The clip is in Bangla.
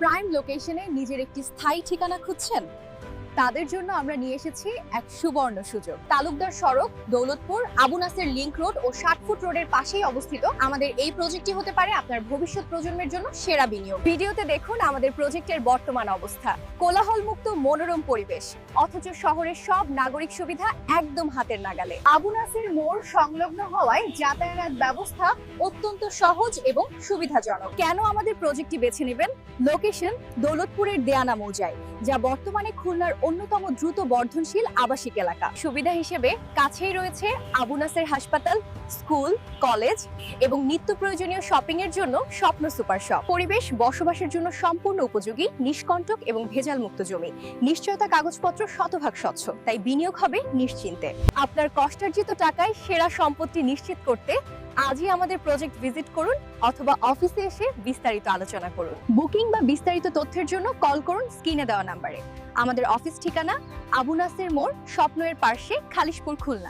প্রাইম লোকেশনে নিজের একটি স্থায়ী ঠিকানা খুঁজছেন? তাদের জন্য আমরা নিয়ে এসেছি এক সুবর্ণ সুযোগ। তালুকদার সড়ক, দৌলতপুর, আবু নাসের লিংক রোড ও ষাট ফুট রোডের পাশেই অবস্থিত আমাদের এই প্রজেক্টটি হতে পারে আপনার ভবিষ্যৎ প্রজন্মের জন্য সেরা বিনিয়োগ। ভিডিওতে দেখুন আমাদের প্রজেক্টের বর্তমান অবস্থা। কোলাহল মুক্ত মনোরম পরিবেশ, অথচ শহরের সব নাগরিক সুবিধা একদম হাতের নাগালে। আবু নাসের মোড় সংলগ্ন হওয়ায় যাতায়াত ব্যবস্থা অত্যন্ত সহজ এবং সুবিধাজনক। কেন আমাদের প্রজেক্টটি বেছে নেবেন? লোকেশন দৌলতপুরের দেয়ানা মৌজায়। যা বর্তমানে খুলনার অন্যতম দ্রুত বর্ধনশীল আবাসিক এলাকা। সুবিধা হিসেবে কাছেই রয়েছে আবু নাসের হাসপাতাল, স্কুল, কলেজ এবং নিত্য প্রয়োজনীয় শপিং এর জন্য স্বপ্ন সুপার শপ। পরিবেশ বসবাসের জন্য সম্পূর্ণ উপযোগী, নিষ্কণ্টক এবং ভেজাল মুক্ত জমি। নিশ্চয়তা কাগজপত্র শতভাগ স্বচ্ছ, তাই বিনিয়োগ হবে নিশ্চিন্তে। আপনার কষ্টার্জিত টাকায় সেরা সম্পত্তি নিশ্চিত করতে আজই আমাদের প্রজেক্ট ভিজিট করুন অথবা অফিসে এসে বিস্তারিত আলোচনা করুন। বুকিং বা বিস্তারিত তথ্যের জন্য কল করুন স্ক্রিনে দেওয়া নাম্বারে। আমাদের অফিস ঠিকানা আবু নাসের মোড়, স্বপ্নের পার্শ্বে খালিশপুর, খুলনা।